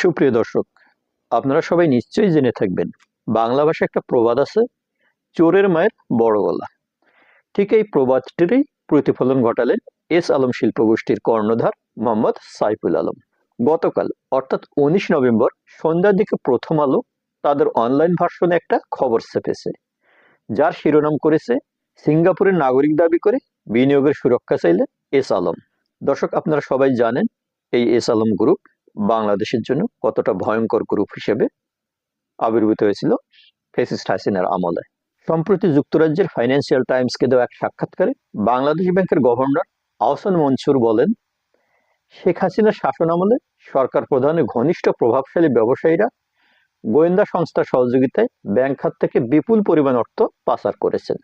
সুপ্রিয় দর্শক, আপনারা সবাই নিশ্চয়ই জেনে থাকবেন, বাংলা ভাষায় একটা প্রবাদ আছে, চোরের মায়ের বড় গলা। ঠিক এই প্রবাদটিরই প্রতিফলন ঘটালেন এস আলম শিল্পগোষ্ঠীর কর্ণধার মোহাম্মদ সাইফুল আলম। গতকাল, অর্থাৎ উনিশ নভেম্বর, সন্ধ্যার দিকে প্রথম আলো তাদের অনলাইন ভার্সনে একটা খবর ছেপেছে। যার শিরোনাম করেছে, সিঙ্গাপুরের নাগরিক দাবি করে বিনিয়োগের সুরক্ষা চাইলে এস আলম। দর্শক, আপনারা সবাই জানেন, এই এস আলম গ্রুপ বাংলাদেশের জন্য কতটা ভয়ঙ্কর গ্রুপ হিসেবে আবির্ভূত হয়েছিল ফেসিস্ট হাসিনার আমলে। সম্প্রতি যুক্তরাজ্যের ফাইন্যান্সিয়াল টাইমসকে দেওয়া এক সাক্ষাৎকারে বাংলাদেশ ব্যাংকের গভর্নর আহসান মনসুর বলেন, শেখ হাসিনার শাসন আমলে সরকার প্রধানের ঘনিষ্ঠ প্রভাবশালী ব্যবসায়ীরা গোয়েন্দা সংস্থার সহযোগিতায় ব্যাংক খাত থেকে বিপুল পরিমাণ অর্থ পাচার করেছেন।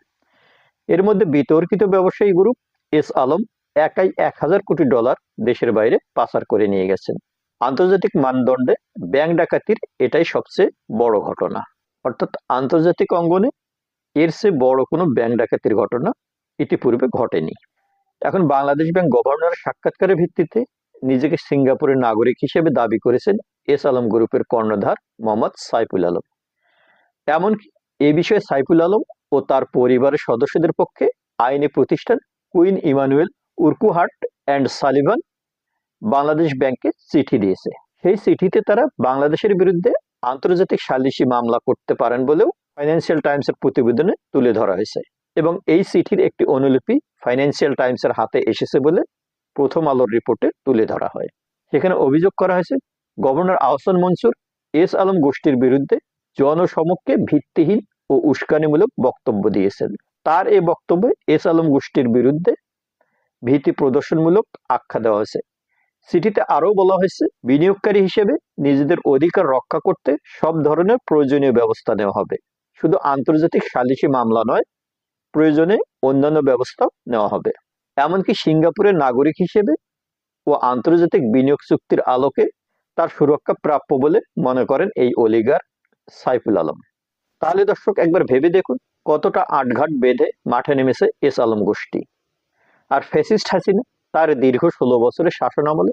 এর মধ্যে বিতর্কিত ব্যবসায়ী গ্রুপ এস আলম একাই এক হাজার কোটি ডলার দেশের বাইরে পাচার করে নিয়ে গেছেন। আন্তর্জাতিক মানদণ্ডে ব্যাংক ডাকাতির এটাই সবচেয়ে বড় ঘটনা। অর্থাৎ আন্তর্জাতিক অঙ্গনে এর চেয়ে বড় কোনো ব্যাংক ডাকাতির ঘটনা ইতিপূর্বে ঘটেনি। এখন বাংলাদেশ ব্যাংক গভর্নরের সাক্ষাৎকারের ভিত্তিতে নিজেকে সিঙ্গাপুরের নাগরিক হিসেবে দাবি করেছেন এস আলম গ্রুপের কর্ণধার মোহাম্মদ সাইফুল আলম। এমনকি এ বিষয়ে সাইফুল আলম ও তার পরিবারের সদস্যদের পক্ষে আইনি প্রতিষ্ঠান Quinn Emanuel Urquhart and Sullivan Bangladesh ব্যাংকে চিঠি দিয়েছে। সেই চিঠিতে তারা বাংলাদেশের বিরুদ্ধে আন্তর্জাতিক সালিসি মামলা করতে পারেন বলেও ফাইন্যান্সিয়াল টাইমসের প্রতিবেদনে তুলে ধরা হয়েছে এবং এই চিঠির একটি অনুলিপি ফাইন্যান্সিয়াল টাইমসের হাতে এসেছে বলে প্রথম আলোর রিপোর্টে তুলে ধরা হয়। সেখানে অভিযোগ করা হয়েছে, গভর্নর আহসান মনসুর এস আলম গোষ্ঠীর বিরুদ্ধে জনসমক্ষে ভিত্তিহীন ও উস্কানিমূলক বক্তব্য দিয়েছেন। তার এই বক্তব্যে এস আলম গোষ্ঠীর বিরুদ্ধে ভীতি প্রদর্শনমূলক আখ্যা দেওয়া হয়েছে। চিঠিতে আরও বলা হয়েছে, বিনিয়োগকারী হিসেবে নিজেদের অধিকার রক্ষা করতে সব ধরনের প্রয়োজনীয় ব্যবস্থা নেওয়া হবে। শুধু আন্তর্জাতিক সালিসি মামলা নয়, প্রয়োজনে অন্যান্য ব্যবস্থা নেওয়া হবে। এমনকি সিঙ্গাপুরের নাগরিক হিসেবে ও আন্তর্জাতিক বিনিয়োগ চুক্তির আলোকে তার সুরক্ষা প্রাপ্য বলে মনে করেন এই অলিগার সাইফুল আলম। তাহলে দর্শক, একবার ভেবে দেখুন কতটা আটঘাট বেঁধে মাঠে নেমেছে এস আলম গোষ্ঠী। আর ফ্যাসিস্ট হাসিনা তার দীর্ঘ ষোলো বছরের শাসন আমলে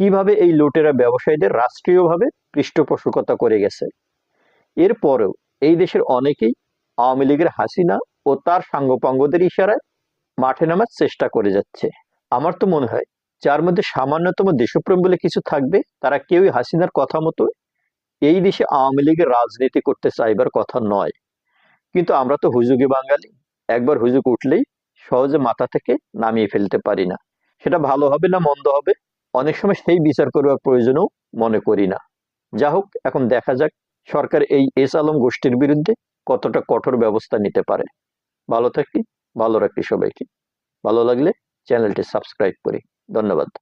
কীভাবে এই লুটেরা ব্যবসায়ীদের রাষ্ট্রীয়ভাবে পৃষ্ঠপোষকতা করে গেছে? এরপরেও এই দেশের অনেকেই আওয়ামী লীগের হাসিনা ও তার সাঙ্গপাঙ্গদের ইশারায় মাঠে নামার চেষ্টা করে যাচ্ছে। আমার তো মনে হয় যার মধ্যে সামান্যতম দেশপ্রেম বলে কিছু থাকবে, তারা কেউই হাসিনার কথা মতো এই দেশে আওয়ামী লীগের রাজনীতি করতে চাইবার কথা নয়। কিন্তু আমরা তো হুজুগে বাঙালি, একবার হুজুগ উঠলেই সহজে মাথা থেকে নামিয়ে ফেলতে পারি না। সেটা ভালো হবে না মন্দ হবে? অনেক সময় সেই বিচার করবার প্রয়োজনও মনে করি না। যা হোক এখন দেখা যাক সরকার এই এস আলম গোষ্ঠীর বিরুদ্ধে কতটা কঠোর ব্যবস্থা নিতে পারে। ভালো থাকি ভালো রাখি সবাইকে। ভালো লাগলে চ্যানেলটি সাবস্ক্রাইব করি। ধন্যবাদ।